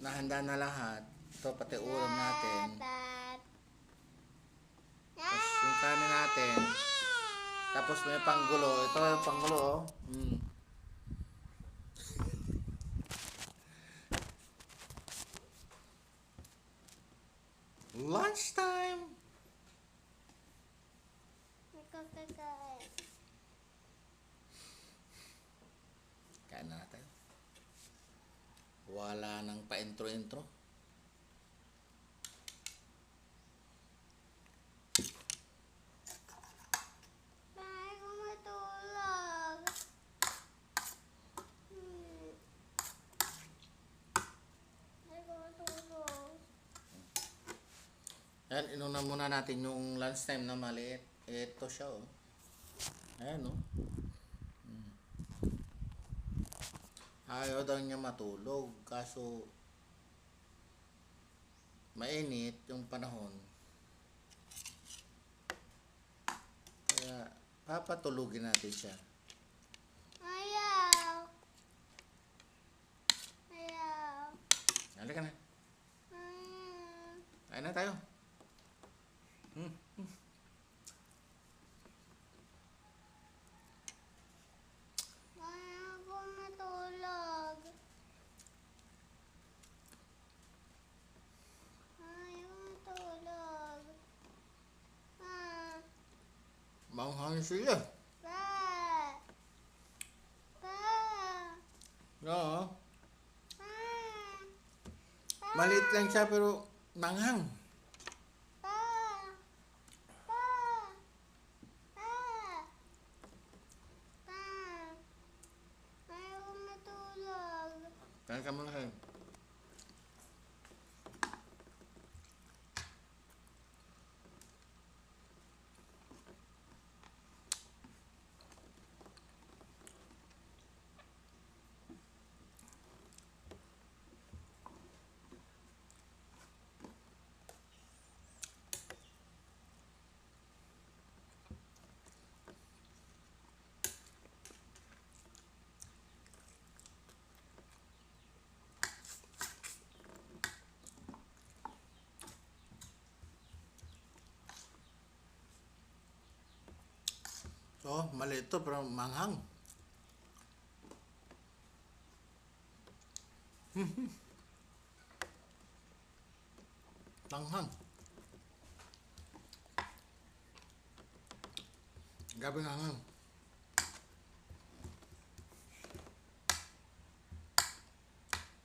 nahanda na lahat. Ito pati ulam natin. Tapos yung kanin natin. Tapos may panggulo. Ito yung panggulo oh. Mm. Lunchtime! Kain na natin. Wala nang pa-intro-intro. Ayan, inuna muna natin yung lunchtime na maliit. Ito siya, oh. Ayan, oh. Mm. Ayaw daw niya matulog. Kaso, mainit yung panahon. Kaya, papatulugin natin siya. Ayaw. Ayaw. Halika na. Ayaw. Kain na tayo. Hmm. Bọn hoang xí à Ba Ba Đó Balik lang siya pero manghang Kaya ka muna kayo. Oh, maliit to pero manghang. Manghang. Gabi nga nga.